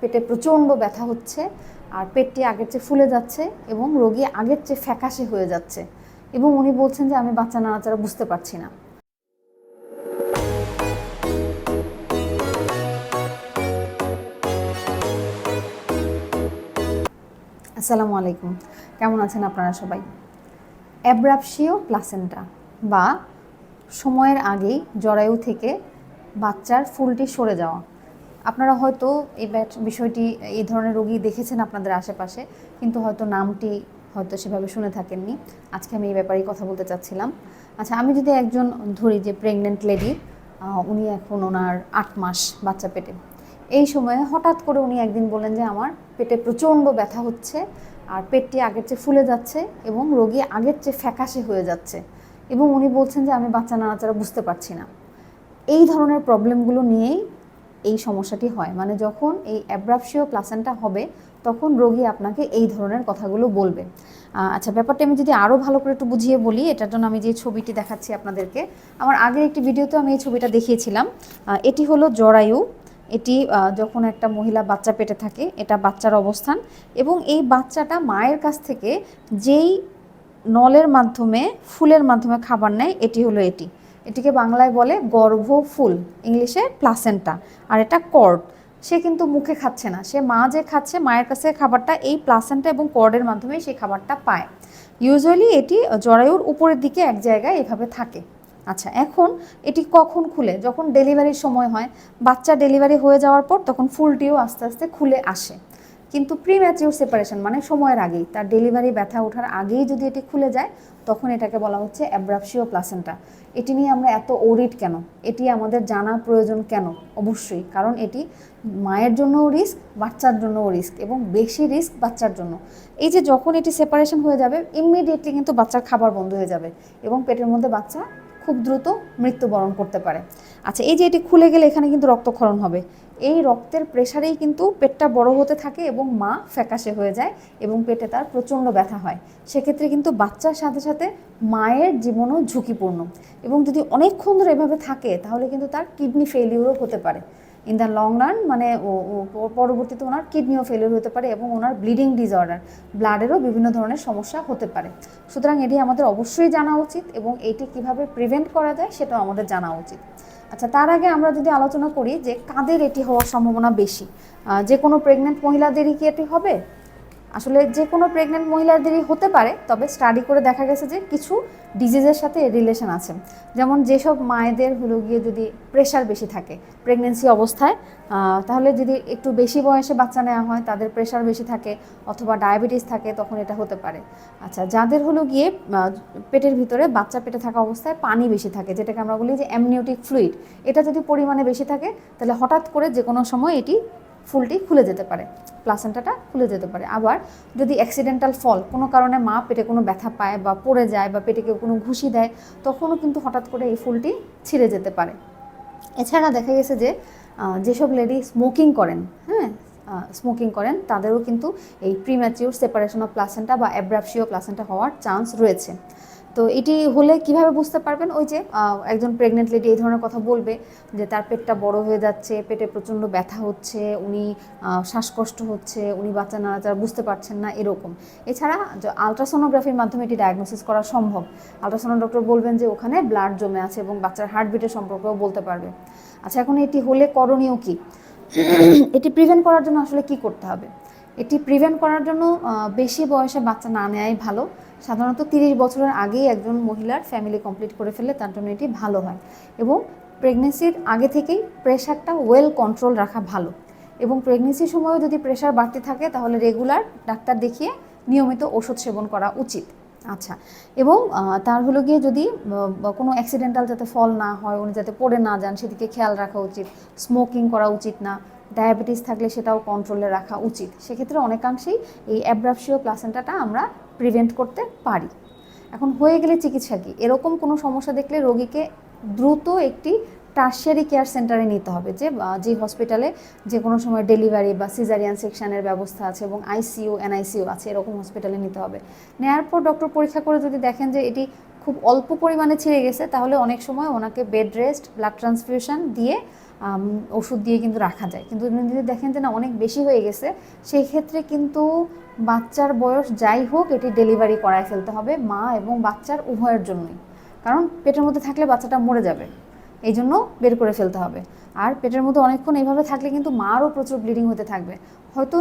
পেটে প্রচণ্ড ব্যথা হচ্ছে আর পেটটি আগের চেয়ে ফুলে যাচ্ছে এবং রোগী আগের চেয়ে ফ্যাকাশে হয়ে যাচ্ছে এবং উনি বলছেন যে আমি বাচ্চা নাড়াচাড়া বুঝতে পারছি না। আসসালামু আলাইকুম। কেমন আছেন আপনারা সবাই? অ্যাব্রাপসিও প্লাসেন্টা বা সময়ের আগেই জরায়ু থেকে বাচ্চার ফুলটি সরে যাওয়া। আপনারা হয়তো এই বিষয়টি, এই ধরনের রোগী দেখেছেন আপনাদের আশেপাশে, কিন্তু হয়তো নামটি হয়তো সেভাবে শুনে থাকেননি। আজকে আমি এই ব্যাপারেই কথা বলতে চাচ্ছিলাম। আচ্ছা আমি যদি একজন ধরি যে প্রেগনেন্ট লেডি উনি এখন ওনার আট মাস বাচ্চা পেটে। এই সময়ে হঠাৎ করে উনি একদিন বললেন যে, আমার পেটে প্রচণ্ড ব্যথা হচ্ছে, আর পেটটি আগের চেয়ে ফুলে যাচ্ছে এবং রোগী আগের চেয়ে ফ্যাকাশে হয়ে যাচ্ছে। এবং উনি বলছেন যে, আমি বাচ্চা নাড়াচাড়া বুঝতে পারছি না। এই ধরনের প্রবলেমগুলো নিয়েই এই সমস্যাটি হয়। মানে যখন এই অ্যাব্রাপসিও প্লাসেন্টা হবে, তখন রোগী আপনাকে এই ধরনের কথাগুলো বলবে। আচ্ছা ব্যাপারটা আমি যদি আরও ভালো করে একটু বুঝিয়ে বলি এটার জন্য আমি যে ছবিটি দেখাচ্ছি আপনাদেরকে, আমার আগের একটি ভিডিওতে আমি এই ছবিটা দেখিয়েছিলাম। এটি হলো জরায়ু। এটি যখন একটা মহিলা বাচ্চা পেটে থাকে, এটা বাচ্চার অবস্থান এবং এই বাচ্চাটা মায়ের কাছ থেকে যেই নলের মাধ্যমে, ফুলের মাধ্যমে খাবার নেয়, এটি হলো এটি। এটিকে বাংলায় বলে গর্ভফুল, ইংলিশে প্লাসেন্টা আর এটা কর্ড সে কিন্তু মুখে খাচ্ছে না। সে মা যে খাচ্ছে, মায়ের কাছে খাবারটা এই প্লাসেন্টা এবং কর্ডের মাধ্যমে সেই খাবারটা পায়। ইউজুয়ালি এটি জরায়ুর উপরের দিকে এক জায়গায় এভাবে থাকে। আচ্ছা এখন এটি কখন খুলে? যখন ডেলিভারির সময় হয়, বাচ্চা ডেলিভারি হয়ে যাওয়ার পর তখন ফুলটিও আস্তে আস্তে খুলে আসে। কিন্তু প্রি ম্যাচিউর সেপারেশন মানে সময়ের আগেই। তার ডেলিভারি ব্যথা ওঠার আগেই যদি এটি খুলে যায় তখন এটাকে বলা হচ্ছে অ্যাব্রাপসিও প্লাসেন্টা। এটি নিয়ে আমরা এত ওরিড কেন? এটি আমাদের জানা প্রয়োজন কেন? অবশ্যই, কারণ এটি মায়ের জন্যও রিস্ক বাচ্চার জন্যও রিস্ক এবং বেশি রিস্ক বাচ্চার জন্য। এই যে যখন এটি সেপারেশন হয়ে যাবে ইমিডিয়েটলি কিন্তু বাচ্চার খাবার বন্ধ হয়ে যাবে এবং পেটের মধ্যে বাচ্চা খুব দ্রুত মৃত্যুবরণ করতে পারে। আচ্ছা এই যে এটি খুলে গেলে এখানে কিন্তু রক্তক্ষরণ হবে। এই রক্তের প্রেসারেই কিন্তু পেটটা বড় হতে থাকে এবং মা ফ্যাকাশে হয়ে যায় এবং পেটে তার প্রচণ্ড ব্যথা হয়। সেক্ষেত্রে কিন্তু বাচ্চার সাথে সাথে মায়ের জীবনও ঝুঁকিপূর্ণ এবং যদি অনেকক্ষণ ধরে এভাবে থাকে, তাহলে কিন্তু তার কিডনি ফেলিউরও হতে পারে। ইন দ্য লং রান মানে পরবর্তীতে ওনার কিডনিও ফেলিওর হতে পারে এবং ওনার ব্লিডিং ডিসঅর্ডার, ব্লাডেরও বিভিন্ন ধরনের সমস্যা হতে পারে। সুতরাং এটি আমাদের অবশ্যই জানা উচিত এবং এটি কীভাবে প্রিভেন্ট করা যায় সেটাও আমাদের জানা উচিত। আচ্ছা তার আগে আমরা যদি আলোচনা করি যে কাদের এটি হওয়ার সম্ভাবনা বেশি? যে কোনো প্রেগনেন্ট মহিলাদেরই কি এটি হবে? আসলে যে কোনো প্রেগনেন্ট মহিলাদেরই হতে পারে, তবে স্টাডি করে দেখা গেছে যে কিছু ডিজিজের সাথে রিলেশন আছে। যেমন যেসব মায়েদের হলো গিয়ে যদি প্রেশার বেশি থাকে প্রেগনেন্সি অবস্থায় তাহলে যদি একটু বেশি বয়সে বাচ্চা নেওয়া হয়, তাদের প্রেশার বেশি থাকে অথবা ডায়াবেটিস থাকে, তখন এটা হতে পারে। আচ্ছা যাদের হলো গিয়ে পেটের ভিতরে বাচ্চা পেটে থাকা অবস্থায় পানি বেশি থাকে, যেটাকে আমরা বলি যে অ্যামনিওটিক ফ্লুইড এটা যদি পরিমাণে বেশি থাকে, তাহলে হঠাৎ করে যে কোনো সময় এটি ফুলটি খুলে যেতে পারে প্লাসেন্টাটা খুলে যেতে পারে। আবার যদি অ্যাক্সিডেন্টাল ফল কোনো কারণে মা পেটে কোনো ব্যথা পায় বা পড়ে যায় বা পেটে কেউ কোনো ঘুষি দেয়, তখনও কিন্তু হঠাৎ করে এই ফুলটি ছিঁড়ে যেতে পারে। এছাড়া দেখা গেছে যে যেসব লেডি স্মোকিং করেন হ্যাঁ স্মোকিং করেন, তাদেরও কিন্তু এই প্রিম্যাচিউর সেপারেশন অফ প্লাসেন্টা বা অ্যাব্রাপসিও প্লাসেন্টা হওয়ার চান্স রয়েছে। তো এটি হলে কীভাবে বুঝতে পারবেন? ওই যে একজন প্রেগনেন্ট লেডি এই ধরনের কথা বলবে যে তার পেটটা বড় হয়ে যাচ্ছে, পেটে প্রচণ্ড ব্যথা হচ্ছে, উনি শ্বাসকষ্ট হচ্ছে, উনি বাচ্চা নাড়াচাড়া বুঝতে পারছেন না, এরকম। এছাড়া আলট্রাসোনোগ্রাফির মাধ্যমে এটি ডায়াগনোসিস করা সম্ভব। আলট্রাসোনো ডক্টর বলবেন যে ওখানে ব্লাড জমে আছে এবং বাচ্চার হার্টবিটের সম্পর্কেও বলতে পারবে। আচ্ছা এখন এটি হলে করণীয় কি? এটি প্রিভেন্ট করার জন্য আসলে কি করতে হবে? এটি প্রিভেন্ট করার জন্য বেশি বয়সে বাচ্চা না নেওয়াই ভালো। সাধারণত তিরিশ বছরের আগেই একজন মহিলার ফ্যামিলি কমপ্লিট করে ফেললে তার জন্য এটি ভালো হয়। এবং প্রেগনেন্সির আগে থেকেই প্রেশারটা ওয়েল কন্ট্রোল রাখা ভালো। এবং প্রেগনেন্সির সময়ও যদি প্রেশার বাড়তে থাকে, তাহলে রেগুলার ডাক্তার দেখিয়ে নিয়মিত ওষুধ সেবন করা উচিত। আচ্ছা এবং তার হলো গিয়ে যদি কোনো অ্যাক্সিডেন্টাল যাতে ফল না হয়, উনি যাতে পড়ে না যান, সেদিকে খেয়াল রাখা উচিত। স্মোকিং করা উচিত না। ডায়াবেটিস থাকলে সেটাও কন্ট্রোলে রাখা উচিত। সেক্ষেত্রে অনেকাংশেই এই অ্যাব্রাপসিও প্লাসেন্টাটা আমরা প্রিভেন্ট করতে পারি। এখন হয়ে গেলে চিকিৎসা কি? এরকম কোনো সমস্যা দেখলে রোগীকে দ্রুত একটি টার্সিয়ারি কেয়ার সেন্টারে নিতে হবে যে যে হসপিটালে যে কোনো সময় ডেলিভারি বা সিজারিয়ান সেকশনের ব্যবস্থা আছে এবং আইসিইউ এনআইসিইউ আছে, এরকম হসপিটালে নিতে হবে। নেওয়ার পর ডক্টর পরীক্ষা করে যদি দেখেন যে এটি খুব অল্প পরিমাণে ছিঁড়ে গেছে, তাহলে অনেক সময় ওনাকে বেড রেস্ট ব্লাড ট্রান্সফিউশন দিয়ে ওষুধ দিয়ে কিন্তু রাখা যায়। কিন্তু যদি দেখেন যে না অনেক বেশি হয়ে গেছে, সেই ক্ষেত্রে কিন্তু বাচ্চার বয়স যাই হোক, এটি ডেলিভারি করায় ফেলতে হবে মা এবং বাচ্চার উভয়ের জন্যই। কারণ পেটের মধ্যে থাকলে বাচ্চাটা মরে যাবে, এই জন্য বের করে ফেলতে হবে। আর পেটের মধ্যে অনেকক্ষণ এইভাবে থাকলে কিন্তু মারও প্রচুর ব্লিডিং হতে থাকবে। হয়তো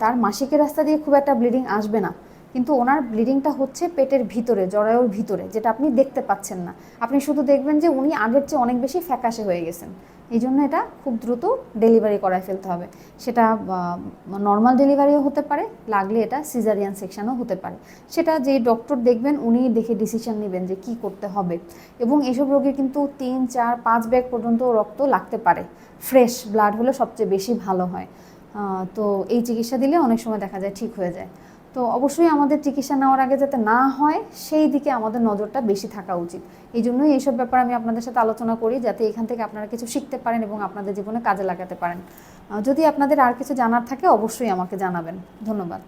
তার মাসিকের রাস্তা দিয়ে খুব একটা ব্লিডিং আসবে না। কিন্তু ওনার ব্লিডিংটা হচ্ছে পেটের ভিতরে, জরায়ুর ভিতরে, যেটা আপনি দেখতে পাচ্ছেন না। আপনি শুধু দেখবেন যে উনি আগের চেয়ে অনেক বেশি ফ্যাকাশে হয়ে গেছেন। এই জন্য এটা খুব দ্রুত ডেলিভারি করায় ফেলতে হবে। সেটা নর্মাল ডেলিভারিও হতে পারে, লাগলে এটা সিজারিয়ান সেকশনও হতে পারে। সেটা যে ডক্টর দেখবেন উনি দেখে ডিসিশন নেবেন যে কি করতে হবে। এবং এসব রোগীর কিন্তু তিন, চার, পাঁচ ব্যাগ পর্যন্ত রক্ত লাগতে পারে। ফ্রেশ ব্লাড হলে সবচেয়ে বেশি ভালো হয়। তো এই চিকিৎসা দিলে অনেক সময় দেখা যায় ঠিক হয়ে যায়। তো অবশ্যই আমাদের চিকিৎসা নেওয়ার আগে যাতে না হয়, সেই দিকে আমাদের নজরটা বেশি থাকা উচিত। এই জন্যই এইসব ব্যাপারে আমি আপনাদের সাথে আলোচনা করি, যাতে এখান থেকে আপনারা কিছু শিখতে পারেন এবং আপনাদের জীবনে কাজে লাগাতে পারেন। যদি আপনাদের আর কিছু জানার থাকে, অবশ্যই আমাকে জানাবেন। ধন্যবাদ।